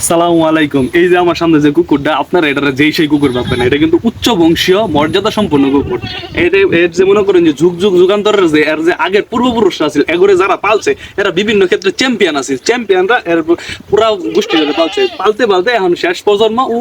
আসসালামু আলাইকুম। এই যে আমার সামনে যে কুকুরটা, আপনারা এটা যেই সেই কুকুর ভাববেন এটা কিন্তু উচ্চ বংশীয় মর্যাদা সম্পন্ন কুকুর এটা এর যে মনে করেন যে যুগ যুগ যুগান্তরের যে এর যে আগের পূর্বপুরুষরা আছে এগুলো যারা পালছে, এরা বিভিন্ন ক্ষেত্রে চ্যাম্পিয়ন আছে চ্যাম্পিয়নরা এর পুরা গোষ্ঠী ধরে পালছে। পালতে পালতে এখন শেষ প্রজন্ম ও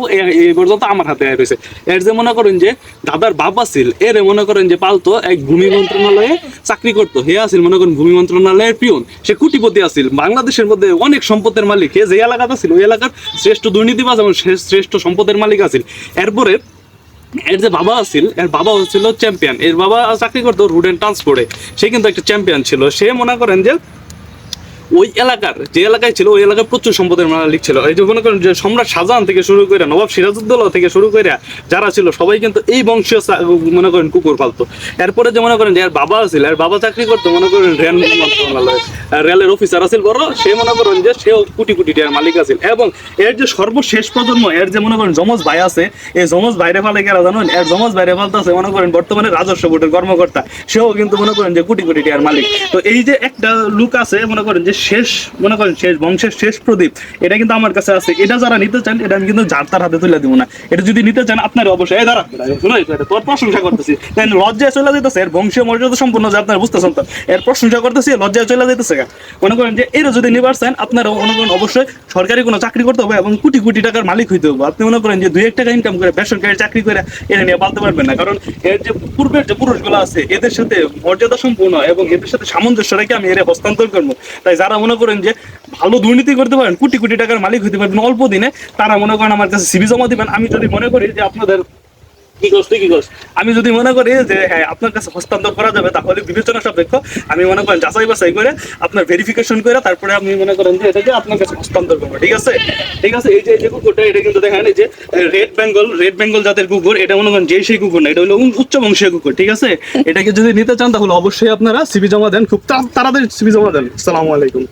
এই পর্যন্ত আমার হাতে রয়েছে এর যে মনে করেন যে দাদার বাপ আছিল, এর মনে করেন যে পালতো এক ভূমি মন্ত্রণালয়ে চাকরি করতো। হে আসিল মনে করেন, ভূমি মন্ত্রণালয়ের পিয়ন। সে কোটিপতি আসিল বাংলাদেশের মধ্যে অনেক সম্পদের মালিক। হে যে এলাকাতে ছিল ওই এলাকার শ্রেষ্ঠ দুর্নীতিবাজ এবং শ্রে- শ্রেষ্ঠ সম্পদের মালিক আসিল এরপরে এর যে বাবা আছিল, এর বাবা হচ্ছিল চ্যাম্পিয়ন এর বাবা চাকরি করতো রুড অ্যান্ড ট্রান্সপোর্টে। সে কিন্তু একটা চ্যাম্পিয়ন ছিল। সে মনে করেন যে ওই এলাকার, যে এলাকায় ছিল, ওই এলাকায় প্রচুর সম্পদের মালিক ছিল। এই যে মনে করেন যে সম্রাট শাহজাহান থেকে শুরু করে নবাব সিরাজউদ্দৌলা থেকে শুরু করে যারা ছিল, সবাই কিন্তু এই বংশীয় মনে করেন কুকুর পালতো। এরপরে যে মনে করেন যে এর বাবা ছিল এর বাবা চাকরি করতো, মনে করেন রেল মন্ত্রণালয়ে রেলের অফিসার আছিল বড়, সে মনে করেন যে সেও কোটি কোটি টাকার মালিক আছিল। এবং এর যে সর্বশেষ প্রজন্ম, এর যে মনে করেন যমজ ভাই আছে, এই যমজ বাইরে ফালে গেরা জানুন? এর যমজ বাইরে ফালতে আছে মনে করেন বর্তমানে রাজস্ব বোর্ডের কর্মকর্তা। সেও কিন্তু মনে করেন যে কোটি কোটি টাকার মালিক। তো এই যে একটা লুক আছে, মনে করেন যে শেষ, মনে করেন শেষ, বংশের শেষ প্রদীপ, এটা কিন্তু আমার কাছে আছে। এটা যারা নিতে চান, এটা আমি কিন্তু যার তার হাতে তুলে দিব না। এটা যদি নিতে চান, আপনার অবশ্যই এই দাঁড়া তোর প্রশংসা করতেছি। দেন লজ্জায় চলে যেতেছে এর বংশীয় মর্যাদা সম্পূর্ণ যে আপনার বুঝতেছেন তো, এর প্রশংসা করতেছি, লজ্জায় চলে যেতেছে মনে করেন যে এরা যদি নিবার চান, আপনারা মনে করেন অবশ্যই সরকারি কোনো চাকরি করতে হবে এবং কোটি কোটি টাকার মালিক হইতে হবে। আপনি মনে করেন যে দুই এক টাকা ইনকাম করে বেসরকারি চাকরি করে এটা নিয়ে পালতে পারবেন না। কারণ এর যে পূর্বের যে পুরুষগুলো আছে, এদের সাথে মর্যাদা সম্পূর্ণ এবং এদের সাথে সামঞ্জস্য রেখে আমি এর হস্তান্তর করব। তাই যারা মনে করেন যে ভালো দুর্নীতি করতে পারেন, কোটি কোটি টাকার মালিক হতে পারবেন অল্প দিনে। তারা মনে করেন আমার কাছে সিবি জমা দিবেন। আমি যদি মনে করি যে আপনাদের কি করছ তুই কি করছ? আমি যদি মনে করি যে হ্যাঁ আপনার কাছে হস্তান্তর করা যাবে, তাহলে বিবেচনা সাপেক্ষ আমি মনে করেন যাচাই বাছাই করে আপনার ভেরিফিকেশন করে তারপরে আপনি মনে করেন যে এটাকে আপনার কাছে হস্তান্তর করব, ঠিক আছে? ঠিক আছে, এই যে এই যে কুকুরটা, এটা কিন্তু দেখেন এই যে রেড বেঙ্গল রেড বেঙ্গল জাতের কুকুর, এটা মনে করেন যে সেই কুকুর না, এটা হলো উচ্চ বংশীয় কুকুর, ঠিক আছে? এটাকে যদি নিতে চান, তাহলে অবশ্যই আপনারা সিবি জমা দেন, খুব তাড়াতাড়ি সিবি জমা দেন। আসসালামু আলাইকুম।